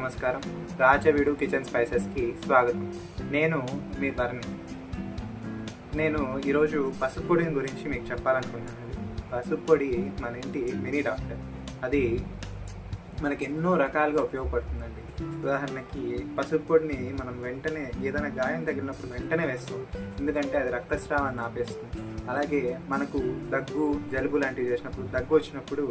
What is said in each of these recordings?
నమస్కారం. రాజవీడు కిచెన్ స్పైసెస్కి స్వాగతం. నేను మీ వర్ణి. నేను ఈరోజు పసుపు పొడిని గురించి మీకు చెప్పాలనుకుంటున్నాను పసుపు పొడి మన ఇంటి మినీ డాక్టర్. అది మనకి ఎన్నో రకాలుగా ఉపయోగపడుతుందండి. ఉదాహరణకి పసుపు పొడిని మనం వెంటనే ఏదైనా గాయం తగిలినప్పుడు వెంటనే వేస్తాం. ఎందుకంటే అది రక్తస్రావాన్ని ఆపేస్తుంది. అలాగే మనకు దగ్గు జలుబు లాంటివి చేసినప్పుడు దగ్గు వచ్చినప్పుడు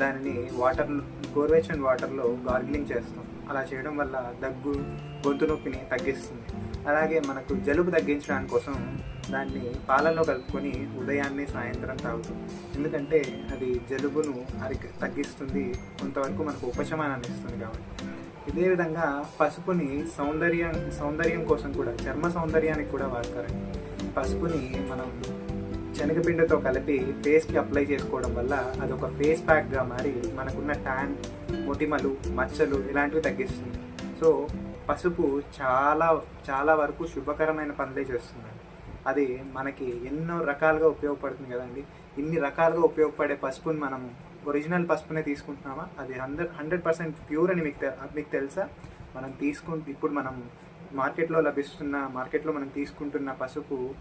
దానిని వాటర్ గోరువెచ్చని వాటర్లో గార్గిలింగ్ చేస్తాం. అలా చేయడం వల్ల దగ్గు గొంతు నొప్పిని తగ్గిస్తుంది. అలాగే మనకు జలుబు తగ్గించడానికి కోసం దాన్ని పాలల్లో కలుపుకొని ఉదయాన్నే సాయంత్రం తాగుతాం. ఎందుకంటే అది జలుబును అరి తగ్గిస్తుంది. కొంతవరకు మనకు ఉపశమనాన్ని ఇస్తుంది కాబట్టి. ఇదే విధంగా పసుపుని సౌందర్యం సౌందర్యం కోసం కూడా చర్మ సౌందర్యానికి కూడా వాడతారండి. పసుపుని మనం శనగపిండితో కలిపి ఫేస్కి అప్లై చేసుకోవడం వల్ల అది ఒక ఫేస్ ప్యాక్గా మారి మనకున్న ట్యాన్ మొటిమలు మచ్చలు ఇలాంటివి తగ్గిస్తుంది. సో పసుపు చాలా చాలా వరకు శుభకరమైన పనులే చేస్తుంది. అది మనకి ఎన్నో రకాలుగా ఉపయోగపడుతుంది కదండి. ఇన్ని రకాలుగా ఉపయోగపడే పసుపుని మనం ఒరిజినల్ పసుపునే తీసుకుంటున్నామా? అది హండ్రెడ్ హండ్రెడ్ పర్సెంట్ ప్యూర్ అని మీకు మీకు తెలుసా? మనం తీసుకు ఇప్పుడు మనం మార్కెట్లో లభిస్తున్న మార్కెట్లో మనం తీసుకుంటున్న పసుపు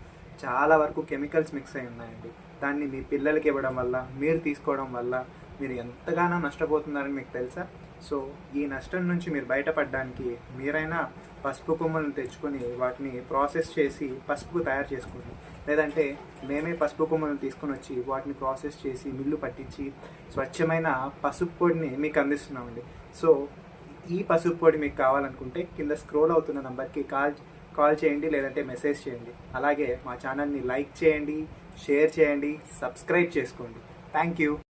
చాలా వరకు కెమికల్స్ మిక్స్ అయి ఉన్నాయండి. దాన్ని మీ పిల్లలకి ఇవ్వడం వల్ల మీరు తీసుకోవడం వల్ల మీరు ఎంతగానో నష్టపోతున్నారని మీకు తెలుసా? సో ఈ నష్టం నుంచి మీరు బయటపడడానికి మీరైనా పసుపు కొమ్మలను తెచ్చుకొని వాటిని ప్రాసెస్ చేసి పసుపు తయారు చేసుకోండి. లేదంటే మేమే పసుపు కొమ్మలను తీసుకొని వచ్చి వాటిని ప్రాసెస్ చేసి మిల్లు పట్టించి స్వచ్ఛమైన పసుపు పొడిని మీకు అందిస్తున్నామండి. సో ఈ పసుపు పొడి మీకు కావాలనుకుంటే కింద స్క్రోల్ అవుతున్న నంబర్కి కాల్ కాల్ చేయండి లేదంటే మెసేజ్ చేయండి. అలాగే మా ఛానల్ని లైక్ చేయండి షేర్ చేయండి సబ్స్క్రైబ్ చేసుకోండి. Thank you.